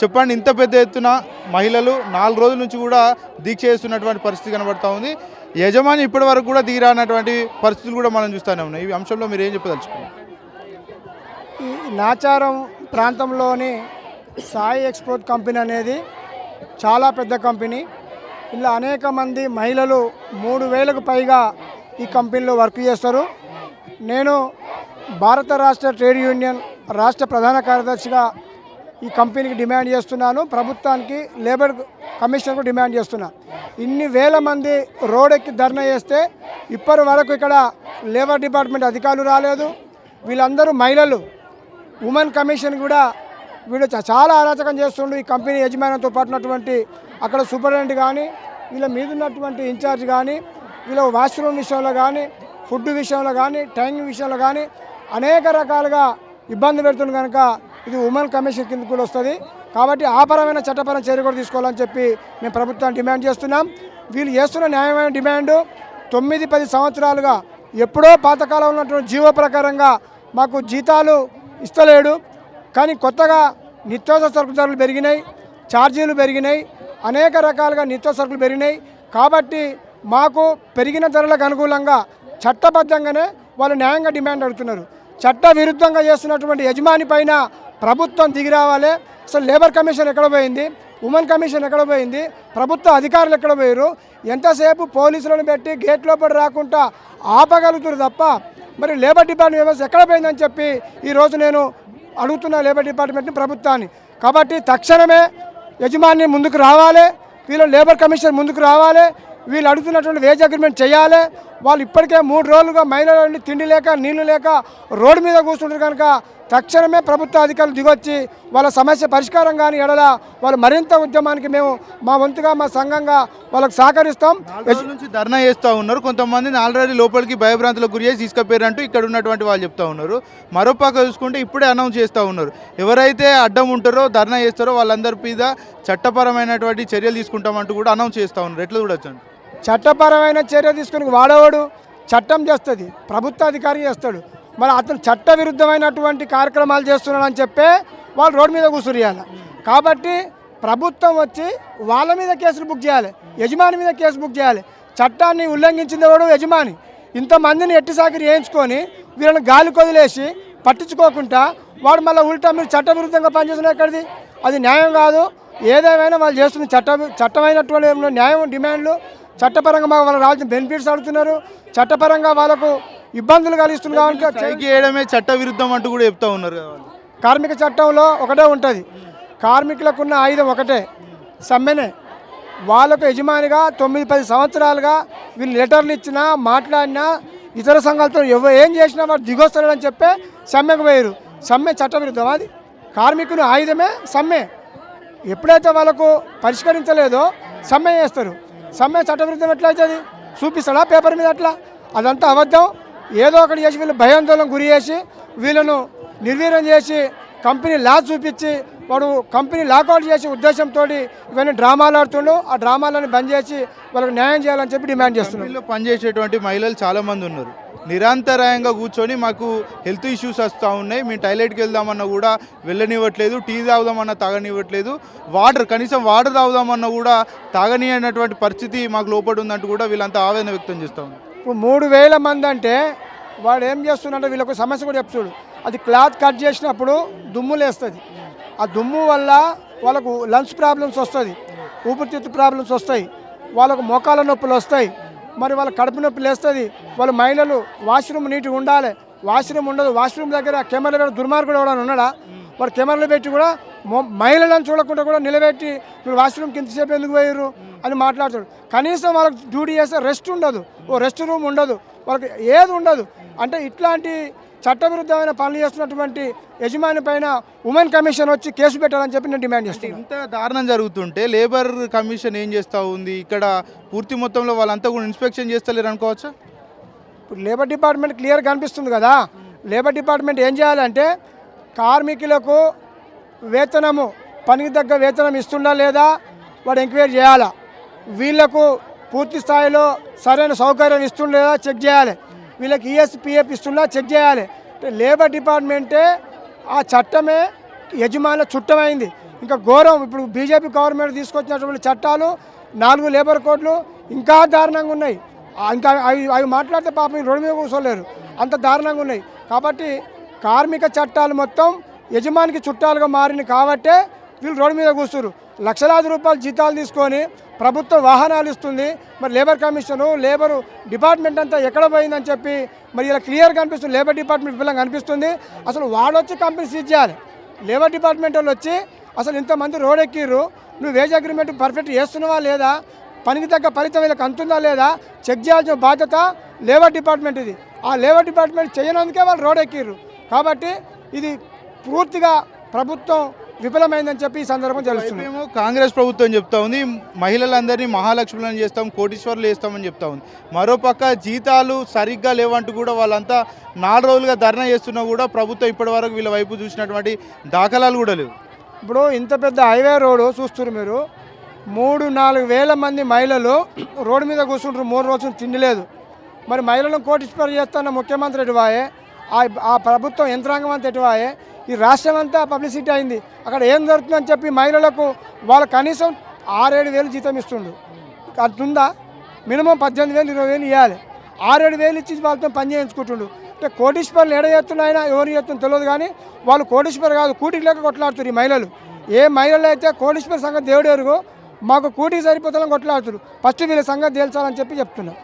చెప్పండి ఇంత పెద్ద ఎత్తున మహిళలు నాలుగు రోజుల నుంచి కూడా దీక్ష చేస్తున్నటువంటి పరిస్థితి కనబడతా ఉంది. యజమాని ఇప్పటి వరకు కూడా దిగిరానటువంటి పరిస్థితులు కూడా మనం చూస్తూనే ఉన్నాయి. ఈ అంశంలో మీరు ఏం చెప్పదలుచుకున్నారు? ఈ నాచారం ప్రాంతంలోని సాయి ఎక్స్పోర్ట్ కంపెనీ అనేది చాలా పెద్ద కంపెనీ. ఇలా అనేక మంది మహిళలు మూడు వేలకు పైగా ఈ కంపెనీలో వర్క్ చేస్తారు. నేను భారత రాష్ట్ర ట్రేడ్ యూనియన్ రాష్ట్ర ప్రధాన కార్యదర్శిగా ఈ కంపెనీకి డిమాండ్ చేస్తున్నాను. ప్రభుత్వానికి లేబర్ కమిషన్కు డిమాండ్ చేస్తున్నా. ఇన్ని వేల మంది రోడ్ ఎక్కి ధర్నా చేస్తే ఇప్పటి వరకు ఇక్కడ లేబర్ డిపార్ట్మెంట్ అధికారులు రాలేదు. వీళ్ళందరూ మహిళలు. ఉమెన్ కమిషన్ కూడా వీళ్ళు చ- చాలా అరాచకం చేస్తుండు ఈ కంపెనీ యజమానితో పాటున్నటువంటి అక్కడ సూపరింటెండెంట్ కానీ వీళ్ళ మీద ఉన్నటువంటి ఇన్ఛార్జ్ కానీ వీళ్ళ వాష్రూమ్ విషయంలో కానీ ఫుడ్ విషయంలో కానీ టైమింగ్ విషయంలో కానీ అనేక రకాలుగా ఇబ్బంది పెడుతుంది కనుక ఇది ఉమెన్ కమిషన్ కింద కూడా వస్తుంది. కాబట్టి ఆపరమైన చట్టపరమైన చర్య కూడా తీసుకోవాలని చెప్పి మేము ప్రభుత్వాన్ని డిమాండ్ చేస్తున్నాం. వీళ్ళు చేస్తున్న న్యాయమైన డిమాండు తొమ్మిది పది సంవత్సరాలుగా ఎప్పుడో పాతకాలంలో ఉన్నటువంటి జీవో ప్రకారంగా మాకు జీతాలు ఇస్తలేడు. కానీ కొత్తగా నిత్యావసర సరుకు ధరలు పెరిగినాయి ఛార్జీలు పెరిగినాయి అనేక రకాలుగా నిత్యావసర సరుకులు పెరిగినాయి. కాబట్టి మాకు పెరిగిన ధరలకు అనుకూలంగా చట్టబద్ధంగానే వాళ్ళు న్యాయంగా డిమాండ్ అడుగుతున్నారు. చట్ట విరుద్ధంగా చేస్తున్నటువంటి యజమాని పైన ప్రభుత్వం దిగి రావాలి. అసలు లేబర్ కమిషన్ ఎక్కడ పోయింది? ఉమెన్ కమిషన్ ఎక్కడ పోయింది? ప్రభుత్వ అధికారులు ఎక్కడ పోయారు ఎంతసేపు పోలీసులను పెట్టి గేట్ లోపల రాకుండా ఆపగలుగుతారు తప్ప మరి లేబర్ డిపార్ట్మెంట్ వ్యవస్థ ఎక్కడ పోయిందని చెప్పి ఈరోజు నేను అడుగుతున్న లేబర్ డిపార్ట్మెంట్ని ప్రభుత్వాన్ని. కాబట్టి తక్షణమే యజమాని ముందుకు రావాలి. వీళ్ళు లేబర్ కమిషన్ ముందుకు రావాలి. వీళ్ళు అడుగుతున్నటువంటి వేజ్ అగ్రిమెంట్ చేయాలి. వాళ్ళు ఇప్పటికే మూడు రోజులుగా మహిళలు తిండి లేక నీళ్ళు లేక రోడ్డు మీద కూర్చుంటారు కనుక తక్షణమే ప్రభుత్వ అధికారులు దిగొచ్చి వాళ్ళ సమస్య పరిష్కారం కానీ ఎడల వాళ్ళు మరింత ఉద్యమానికి మేము మా వంతుగా మా సంఘంగా వాళ్ళకి సహకరిస్తాం. నుంచి ధర్నా చేస్తూ ఉన్నారు. కొంతమందిని ఆల్రెడీ లోపలికి భయభ్రాంతులకు గురి చేసి తీసుకుపోయారంటూ ఇక్కడ ఉన్నటువంటి వాళ్ళు చెప్తా ఉన్నారు. మరోపాక చూసుకుంటే ఇప్పుడే అనౌన్స్ చేస్తూ ఉన్నారు. ఎవరైతే అడ్డం ఉంటారో ధర్నా చేస్తారో వాళ్ళందరి మీద చట్టపరమైనటువంటి చర్యలు తీసుకుంటామంటూ కూడా అనౌన్స్ చేస్తూ ఉన్నారు. ఎట్లా చూడొచ్చు అండి? చట్టపరమైన చర్య తీసుకుని వాడేవాడు చట్టం చేస్తుంది ప్రభుత్వ అధికారి చేస్తాడు. మరి అతను చట్ట విరుద్ధమైనటువంటి కార్యక్రమాలు చేస్తున్నాడని చెప్పే వాళ్ళు రోడ్డు మీద కూర్చురియాలి కాబట్టి ప్రభుత్వం వచ్చి వాళ్ళ మీద కేసులు బుక్ చేయాలి యజమాని మీద కేసు బుక్ చేయాలి. చట్టాన్ని ఉల్లంఘించింది ఎవడు? యజమాని. ఇంతమందిని ఎట్టి సాకిరి వేయించుకొని వీళ్ళని గాలి కొదిలేసి పట్టించుకోకుండా వాడు మళ్ళీ ఉల్టా మీరు చట్ట విరుద్ధంగా పనిచేస్తున్న ఎక్కడిది? అది న్యాయం కాదు. ఏదేమైనా వాళ్ళు చేస్తున్న చట్ట చట్టమైనటువంటి న్యాయం డిమాండ్లు చట్టపరంగా మాకు వాళ్ళకి రావాల్సిన బెనిఫిట్స్ అడుగుతున్నారు. చట్టపరంగా వాళ్ళకు ఇబ్బందులు కలిగిస్తున్నారు కాబట్టి స్ట్రైక్ చేయడమే చట్ట విరుద్ధం అంటూ కూడా చెప్తా ఉన్నారు వాళ్ళు. కార్మిక చట్టంలో ఒకటే ఉంటుంది. కార్మికులకు ఉన్న ఆయుధం ఒకటే. సమ్మెనే. వాళ్ళకు యజమానిగా తొమ్మిది పది సంవత్సరాలుగా వీళ్ళు లెటర్లు ఇచ్చినా మాట్లాడినా ఇతర సంఘాలతో ఎవ ఏం చేసినా వాడు దిగొస్తాడని చెప్పే సమ్మెకు పోయారు. సమ్మె చట్టవిరుద్ధం అది? కార్మికుని ఆయుధమే సమ్మె. ఎప్పుడైతే వాళ్ళకు పరిష్కరించలేదో సమ్మె చేస్తారు. సమ్మె చట్టవిరుద్ధం ఎట్లా అవుతుంది చూపిస్తాడా పేపర్ మీద అట్లా? అదంతా అబద్ధం. ఏదో ఒకటి చేసి వీళ్ళు భయాందోళన గురి చేసి వీళ్ళను నిర్వీర్యం చేసి కంపెనీ లా చూపించి వాడు కంపెనీ లాకౌట్ చేసే ఉద్దేశంతో ఇవన్నీ డ్రామాలు ఆడుతుండు. ఆ డ్రామాలను బంద్ చేసి వాళ్ళకి న్యాయం చేయాలని చెప్పి డిమాండ్ చేస్తున్నారు. పనిచేసేటువంటి మహిళలు చాలామంది ఉన్నారు. నిరంతరాయంగా కూర్చొని మాకు హెల్త్ ఇష్యూస్ వస్తూ ఉన్నాయి. మేము టాయిలెట్కి వెళ్దామన్నా కూడా వెళ్ళనివ్వట్లేదు టీ తాగుదామన్నా తాగనివ్వట్లేదు. వాటర్ కనీసం వాటర్ తాగుదామన్నా కూడా తాగనియనటువంటి పరిస్థితి మాకు లోపడి ఉందంటూ కూడా వీళ్ళంతా ఆవేదన వ్యక్తం చేస్తూ ఉన్నారు. ఇప్పుడు మూడు వేల మంది అంటే వాడు ఏం చేస్తున్నాడంటే వీళ్ళకు సమస్య కూడా చెప్తాడు అది క్లాత్ కట్ చేసినప్పుడు దుమ్ము లేస్తుంది. ఆ దుమ్ము వల్ల వాళ్ళకు లంగ్స్ ప్రాబ్లమ్స్ వస్తుంది ఊపిరితిత్తు ప్రాబ్లమ్స్ వస్తాయి వాళ్ళకు మోకాల నొప్పులు వస్తాయి. మరి వాళ్ళ కడుపు నొప్పి లేస్తుంది. వాళ్ళ మహిళలు వాష్రూమ్ నీట్గా ఉండాలి. వాష్రూమ్ ఉండదు. వాష్రూమ్ దగ్గర కెమెరాలు పెట్టి దుర్మార్గుడు ఎవడని ఉన్నాడా? వాడు కెమెరాలు పెట్టి కూడా మహిళలను చూడకుండా కూడా నిలబెట్టి మీరు వాష్రూమ్ కిందసేపు ఎందుకు పోయారు అని మాట్లాడతాడు. కనీసం వాళ్ళకి డ్యూటీ చేస్తే రెస్ట్ ఉండదు. ఓ రెస్ట్ రూమ్ ఉండదు. వాళ్ళకి ఏది ఉండదు. అంటే ఇట్లాంటి చట్టవిరుద్ధమైన పనులు చేస్తున్నటువంటి యజమాని పైన ఉమెన్ కమిషన్ వచ్చి కేసు పెట్టాలని చెప్పి నేను డిమాండ్ చేస్తున్నాను ఇంత దారుణం జరుగుతుంటే లేబర్ కమిషన్ ఏం చేస్తూ ఉంది? ఇక్కడ పూర్తి మొత్తంలో వాళ్ళంతా కూడా ఇన్స్పెక్షన్ చేస్తలేరు అనుకోవచ్చా? ఇప్పుడు లేబర్ డిపార్ట్మెంట్ క్లియర్ కనిపిస్తుంది కదా. లేబర్ డిపార్ట్మెంట్ ఏం చేయాలంటే కార్మికులకు వేతనము పనికి తగ్గ వేతనం ఇస్తుందా లేదా వాడు ఎంక్వైరీ చేయాలా? వీళ్ళకు పూర్తి స్థాయిలో సరైన సౌకర్యం ఇస్తుందా లేదా చెక్ చేయాలి. వీళ్ళకి ఈఎస్పిఎఫ్ ఇస్తున్నా చెక్ చేయాలి. లేబర్ డిపార్ట్మెంటే ఆ చట్టమే యజమానుల చుట్టమైంది. ఇంకా ఘోరం ఇప్పుడు బీజేపీ గవర్నమెంట్ తీసుకొచ్చినటువంటి చట్టాలు నాలుగు లేబర్ కోడ్లు ఇంకా దారుణంగా ఉన్నాయి. ఇంకా అవి అవి మాట్లాడితే పాపం ఈ రోడ్డు మీద కూర్చోలేరు. అంత దారుణంగా ఉన్నాయి. కాబట్టి కార్మిక చట్టాలు మొత్తం యజమానికి చుట్టాలుగా మారిన కాబట్టే వీళ్ళు రోడ్డు మీద కూర్చున్నారు లక్షలాది రూపాయలు జీతాలు తీసుకొని ప్రభుత్వం వాహనాలు ఇస్తుంది. మరి లేబర్ కమిషను లేబర్ డిపార్ట్మెంట్ అంతా ఎక్కడ పోయిందని చెప్పి మరి ఇలా క్లియర్గా కనిపిస్తుంది. లేబర్ డిపార్ట్మెంట్ పిల్లలు కనిపిస్తుంది. అసలు వాడు వచ్చి కంపెనీ సీజ్ చేయాలి. లేబర్ డిపార్ట్మెంట్ వాళ్ళు వచ్చి అసలు ఇంతమంది రోడ్ ఎక్కిర్రు. నువ్వు వేజ్ అగ్రిమెంట్ పర్ఫెక్ట్ చేస్తున్నావా లేదా? పనికి తగ్గ ఫలితం వీళ్ళకి అందుతుందా లేదా? చెక్ చేయాల్సిన బాధ్యత లేబర్ డిపార్ట్మెంట్ ఇది. ఆ లేబర్ డిపార్ట్మెంట్ చేయనందుకే వాళ్ళు రోడ్ ఎక్కిర్రు. కాబట్టి ఇది పూర్తిగా ప్రభుత్వం విఫలమైందని చెప్పి ఈ సందర్భం తెలుస్తుంది. ఏమో కాంగ్రెస్ ప్రభుత్వం చెప్తా ఉంది మహిళలందరినీ మహాలక్ష్ములను చేస్తాం కోటీశ్వర్లు చేస్తామని చెప్తా ఉంది. మరోపక్క జీతాలు సరిగ్గా లేవంటూ కూడా వాళ్ళంతా నాలుగు రోజులుగా ధర్నా చేస్తున్నా కూడా ప్రభుత్వం ఇప్పటి వరకు వీళ్ళ వైపు చూసినటువంటి దాఖలాలు కూడా లేవు. ఇప్పుడు ఇంత పెద్ద హైవే రోడ్డు చూస్తున్నారు మీరు. మూడు నాలుగు వేల మంది మహిళలు రోడ్డు మీద కూర్చుంటారు మూడు రోజులు తిండి లేదు. మరి మహిళలను కోటిస్పర్ చేస్తున్న ముఖ్యమంత్రి ఎటువాయే? ఆ ఆ ప్రభుత్వం యంత్రాంగం అంతా ఎటువాయే? ఈ రాష్ట్రం అంతా పబ్లిసిటీ అయింది. అక్కడ ఏం జరుగుతుందని చెప్పి మహిళలకు వాళ్ళు కనీసం ఆరేడు వేలు జీతం ఇస్తుండు అట్లుందా? మినిమం పద్దెనిమిది వేలు ఇరవై వేలు ఇవ్వాలి ఆరేడు వేలు ఇచ్చి వాళ్ళతో పని చేయించుకుంటుండు అంటే కోటీశ్వర్లు ఎడ చేస్తున్నాయినా ఎవరు చేస్తున్నా తెలియదు కానీ వాళ్ళు కోటీశ్వర్ కాదు కూటికి లేక కొట్లాడుతున్నారు ఈ మహిళలు. ఏ మహిళలు అయితే కోటీశ్వర సంగతి దేవుడు ఎరుగు మాకు కూటికి సరిపోతాం కొట్లాడుతున్నారు ఫస్ట్ వీళ్ళ సంగతి తేల్చాలని చెప్పి చెప్తున్నా.